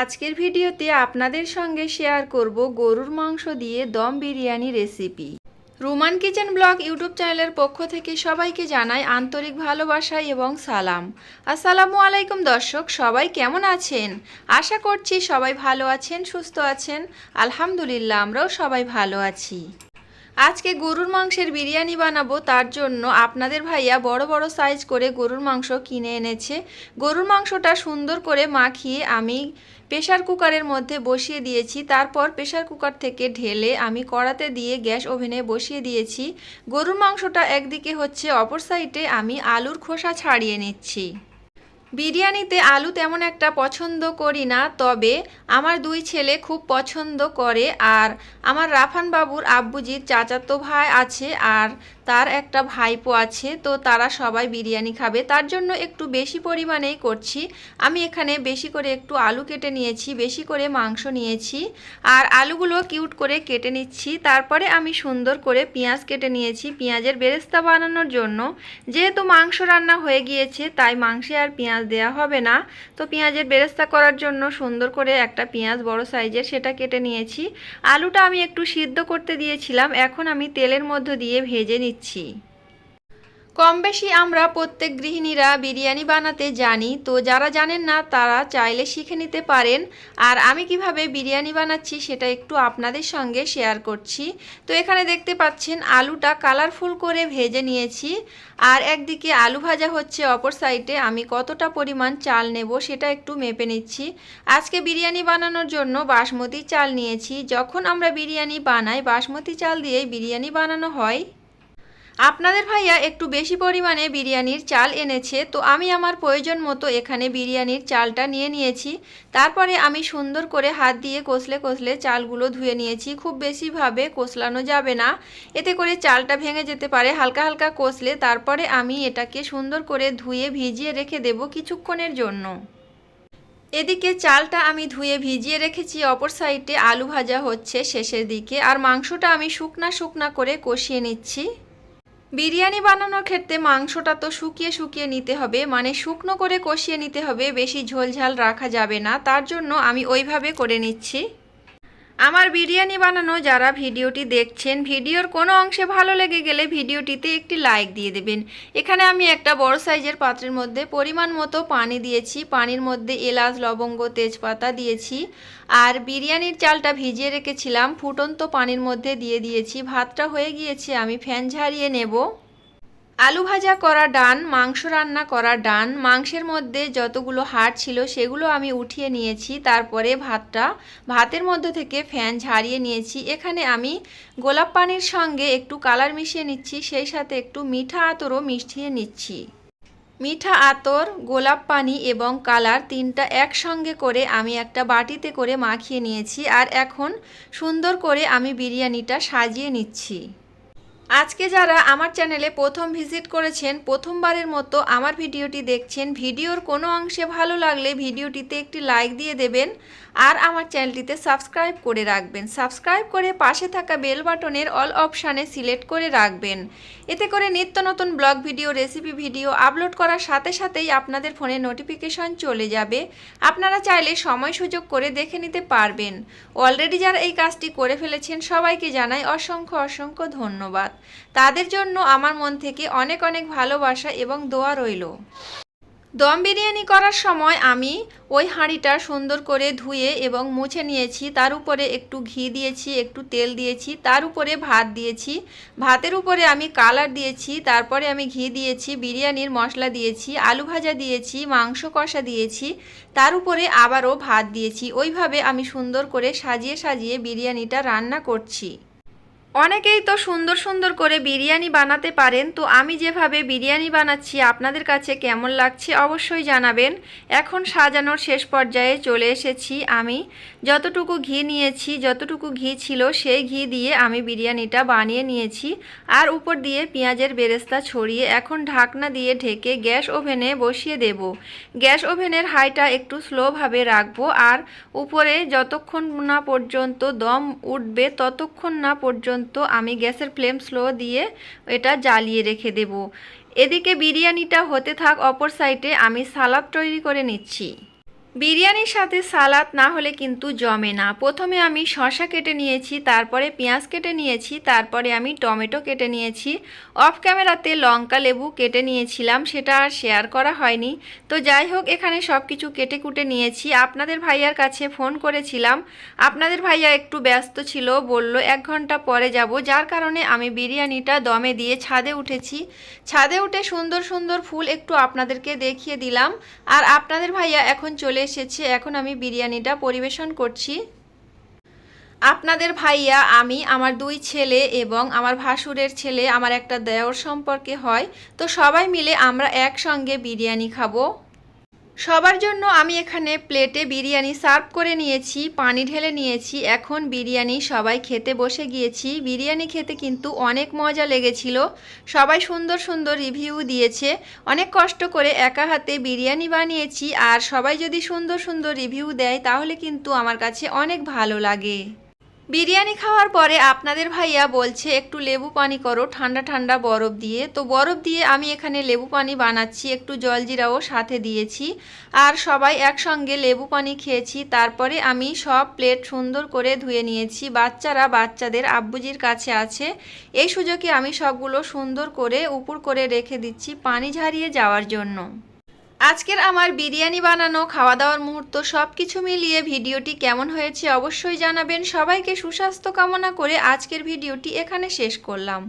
আজকের ভিডিওতে আপনাদের সঙ্গে শেয়ার করব গরুর মাংস দিয়ে dum biryani recipe. Ruman kitchen blog YouTube চ্যানেলের পক্ষ থেকে সবাইকে জানাই আন্তরিক ভালোবাসা এবং সালাম। আসসালামু আলাইকুম দর্শক, সবাই কেমন আছেন? আশা করছি সবাই ভালো আছেন, সুস্থ আছেন। আলহামদুলিল্লাহ, আমরাও সবাই ভালো আছি। আজকে গরুর মাংসের বিরিয়ানি বানাবো, তার জন্য আপনাদের ভাইয়া বড় বড় সাইজ করে গরুর মাংস কিনে এনেছে। গরুর মাংসটা সুন্দর করে মাখিয়ে আমি প্রেশার কুকারের মধ্যে বসিয়ে দিয়েছি। তারপর প্রেশার কুকার থেকে ঢেলে আমি কড়াতে দিয়ে গ্যাস ওভেনে বসিয়ে দিয়েছি। গরুর মাংসটা একদিকে হচ্ছে অপর সাইডে আমি আলুর খোসা ছাড়িয়ে নিচ্ছি। বিরিয়ানিতে আলু তেমন একটা পছন্দ করি না, তবে আমার দুই ছেলে খুব পছন্দ করে আর আমার রাফান বাবুর আব্বুজির চাচাতো ভাই আছে আর তার একটা ভাইপো আছে, তো তারা সবাই বিরিয়ানি খাবে। তার জন্য একটু বেশি পরিমাণেই করছি। আমি এখানে বেশি করে একটু আলু কেটে নিয়েছি, বেশি করে মাংস নিয়েছি আর আলুগুলো কিউট করে কেটে নিচ্ছি। তারপরে আমি সুন্দর করে পেঁয়াজ কেটে নিয়েছি পেঁয়াজের বেরেস্তা বানানোর জন্য। যেহেতু মাংস রান্না হয়ে গিয়েছে, তাই মাংসে আর পেঁয়াজ দেওয়া হবে না। তো পেঁয়াজের বেরেস্তা করার জন্য সুন্দর করে একটা পেঁয়াজ বড় সাইজের সেটা কেটে নিয়েছি। আলুটা আমি একটু সিদ্ধ করতে দিয়েছিলাম, এখন আমি তেলের মধ্য দিয়ে ভেজে নিচ্ছি। কম বেশি আমরা প্রত্যেক গৃহিণীরা বিরিয়ানি বানাতে জানি, তো যারা জানেন না তারা চাইলে শিখে নিতে পারেন। আর আমি কীভাবে বিরিয়ানি বানাচ্ছি সেটা একটু আপনাদের সঙ্গে শেয়ার করছি। তো এখানে দেখতে পাচ্ছেন আলুটা কালারফুল করে ভেজে নিয়েছি। আর একদিকে আলু ভাজা হচ্ছে অপর সাইডে, আমি কতটা পরিমাণ চাল নেব সেটা একটু মেপে নিচ্ছি। আজকে বিরিয়ানি বানানোর জন্য বাসমতি চাল নিয়েছি। যখন আমরা বিরিয়ানি বানাই, বাসমতি চাল দিয়েই বিরিয়ানি বানানো হয়। আপনাদের ভাইয়া একটু বেশি পরিমাণে বিরিয়ানির চাল এনেছে, তো আমি আমার প্রয়োজন মতো এখানে বিরিয়ানির চালটা নিয়ে নিয়েছি। তারপরে আমি সুন্দর করে হাত দিয়ে কষলে কষলে চালগুলো ধুয়ে নিয়েছি। খুব বেশিভাবে কষলানো যাবে না। এতে করে চালটা ভেঙে যেতে পারে। হালকা হালকা কষলে তারপরে আমি এটাকে সুন্দর করে ধুয়ে ভিজিয়ে রেখে দেব কিছুক্ষণের জন্য। এদিকে চালটা আমি ধুয়ে ভিজিয়ে রেখেছি। অপর সাইডে আলু ভাজা হচ্ছে শেষের দিকে। আর মাংসটা আমি শুকনা শুকনা করে কষিয়ে নিচ্ছি। বিরিয়ানি বানানোর ক্ষেত্রে মাংসটা তো শুকিয়ে শুকিয়ে নিতে হবে মানে শুকনো করে কষিয়ে নিতে হবে, বেশি ঝোলঝাল রাখা যাবে না, তার জন্য আমি ওইভাবে করে নিচ্ছি। আমার বিরিয়ানি বানানো যারা ভিডিওটি দেখছেন, ভিডিওর কোনো অংশে ভালো লেগে গেলে ভিডিওটিতে একটি লাইক দিয়ে দেবেন। এখানে আমি একটা বড় সাইজের পাত্রের মধ্যে পরিমাণ মতো পানি দিয়েছি। পানির মধ্যে এলাচ, লবঙ্গ, তেজপাতা দিয়েছি। আর বিরিয়ানির চালটা ভিজিয়ে রেখেছিলাম। ফুটন্ত পানির মধ্যে দিয়ে দিয়েছি। ভাতটা হয়ে গিয়েছে, আমি ফ্যান ঝারিয়ে নেব। আলু ভাজা করা ডান, মাংস রান্না করা ডান, মাংসের মধ্যে যতগুলো হাড় ছিল সেগুলো আমি উঠিয়ে নিয়েছি, তারপরে ভাতটা, ভাতের মধ্য থেকে ফ্যান ঝাড়িয়ে নিয়েছি, এখানে আমি গোলাপ পানির সঙ্গে একটু কালার মিশিয়ে নিচ্ছি, সেই সাথে একটু মিঠা আতরও মিশিয়ে নিচ্ছি। মিঠা আতর, গোলাপ পানি এবং কালার তিনটা একসঙ্গে করে আমি একটা বাটিতে করে মাখিয়ে নিয়েছি, আর এখন সুন্দর করে আমি বিরিয়ানিটা সাজিয়ে নিচ্ছি। আজকে যারা আমার চ্যানেলে প্রথম ভিজিট করেছেন, প্রথমবারের মতো আমার ভিডিওটি দেখছেন, ভিডিওর কোনো অংশে ভালো লাগলে ভিডিওটিতে একটি লাইক দিয়ে দেবেন। আর আমার চ্যানেলটিতে সাবস্ক্রাইব করে রাখবেন। সাবস্ক্রাইব করে পাশে থাকা বেল বাটনের অল অপশানে সিলেক্ট করে রাখবেন। এতে করে নিত্য নতুন blog video, recipe video upload করার সাথে সাথেই আপনাদের ফোনে নোটিফিকেশন চলে যাবে। আপনারা চাইলে সময় সুযোগ করে দেখে নিতে পারবেন। অলরেডি যারা এই কাজটি করে ফেলেছেন, সবাইকে জানাই অসংখ্য অসংখ্য ধন্যবাদ। তাদের জন্য আমার মন থেকে অনেক অনেক ভালোবাসা এবং দোয়া রইল। দম বিরিয়ানি করার সময় আমি ওই হাঁড়িটা সুন্দর করে ধুয়ে এবং মুছে নিয়েছি। তার উপরে একটু ঘি দিয়েছি, একটু তেল দিয়েছি, তার উপরে ভাত দিয়েছি। ভাতের উপরে আমি কালার দিয়েছি, তারপরে আমি ঘি দিয়েছি, বিরিয়ানির মশলা দিয়েছি, আলু ভাজা দিয়েছি, মাংস কষা দিয়েছি, তার উপরে আবারও ভাত দিয়েছি। ওইভাবে আমি সুন্দর করে সাজিয়ে সাজিয়ে বিরিয়ানিটা রান্না করছি। অনেকেই তো সুন্দর সুন্দর করে বিরিয়ানি বানাতে পারেন, তো আমি যেভাবে বিরিয়ানি বানাচ্ছি আপনাদের কাছে কেমন লাগছে অবশ্যই জানাবেন। এখন সাজানোর শেষ পর্যায়ে চলে এসেছি আমি। যতটুকু ঘি নিয়েছি, যতটুকু ঘি ছিল সেই ঘি দিয়ে আমি বিরিয়ানিটা বানিয়ে নিয়েছি। আর উপর দিয়ে পেঁয়াজের বেরেস্তা ছড়িয়ে এখন ঢাকনা দিয়ে ঢেকে গ্যাস ওভেনে বসিয়ে দেব। গ্যাস ওভেনের হাইটা একটু স্লোভাবে রাখব আর উপরে যতক্ষণ না পর্যন্ত দম উঠবে ততক্ষণ না পর্যন্ত আমি গ্যাসের ফ্লেম স্লো দিয়ে এটা জ্বালিয়ে রেখে দেব। এদিকে বিরিয়ানিটা হতে থাক অপর সাইডে আমি সালাদ তৈরি করে নিচ্ছি। বিরিয়ানির সাথে সালাদ না হলে কিন্তু জমে না। প্রথমে আমি শসা কেটে নিয়েছি, তারপরে পেঁয়াজ কেটে নিয়েছি, তারপরে আমি টমেটো কেটে নিয়েছি। অফ ক্যামেরাতে লঙ্কা লেবু কেটে নিয়েছিলাম, সেটা আর শেয়ার করা হয়নি। তো যাই হোক, এখানে সব কিছু কেটে কুটে নিয়েছি। আপনাদের ভাইয়ার কাছে ফোন করেছিলাম। আপনাদের ভাইয়া একটু ব্যস্ত ছিল, বলল, এক ঘণ্টা পরে যাব। যার কারণে আমি বিরিয়ানিটা দমে দিয়ে ছাদে উঠেছি। ছাদে উঠে সুন্দর সুন্দর ফুল একটু আপনাদেরকে দেখিয়ে দিলাম। আর আপনাদের ভাইয়া এখন চলে এসেছে, এখন আমি বিরিয়ানিটা পরিবেশন করছি। আপনাদের ভাইয়া, আমি, আমার দুই ছেলে এবং আমার ভাসুরের ছেলে, আমার একটা দেওর সম্পর্কে হয়। তো সবাই মিলে আমরা একসঙ্গে বিরিয়ানি খাব। সবার জন্য আমি এখানে প্লেটে বিরিয়ানি সার্ভ করে নিয়েছি, পানি ঢেলে নিয়েছি, এখন বিরিয়ানি সবাই খেতে বসে গিয়েছি। বিরিয়ানি খেতে কিন্তু অনেক মজা লেগেছিল, সবাই সুন্দর সুন্দর রিভিউ দিয়েছে। অনেক কষ্ট করে একা হাতে বিরিয়ানি বানিয়েছি, আর সবাই যদি সুন্দর সুন্দর রিভিউ দেয় তাহলে কিন্তু আমার কাছে অনেক ভালো লাগে। বিরিয়ানি খাওয়ার পরে আপনাদের ভাইয়া বলছে, একটু লেবু পানি করো, ঠান্ডা ঠান্ডা বরফ দিয়ে। তো বরফ দিয়ে আমি এখানে লেবু পানি বানাচ্ছি, একটু জলজিরাও সাথে দিয়েছি। আর সবাই একসঙ্গে লেবু পানি খেয়েছি। তারপরে আমি সব প্লেট সুন্দর করে ধুয়ে নিয়েছি। বাচ্চারা বাচ্চাদের আব্বুজির কাছে আছে। এই সুযোগে আমি সবগুলো সুন্দর করে উপর করে রেখে দিচ্ছি পানি ঝারিয়ে যাওয়ার জন্য। আজকের আমার বিরিয়ানি বানানো খাওয়া দাওয়ার মুহূর্ত সব কিছু মিলিয়ে ভিডিওটি কেমন হয়েছে অবশ্যই জানাবেন। সবাইকে সুস্বাস্থ্য কামনা করে আজকের ভিডিওটি এখানে শেষ করলাম।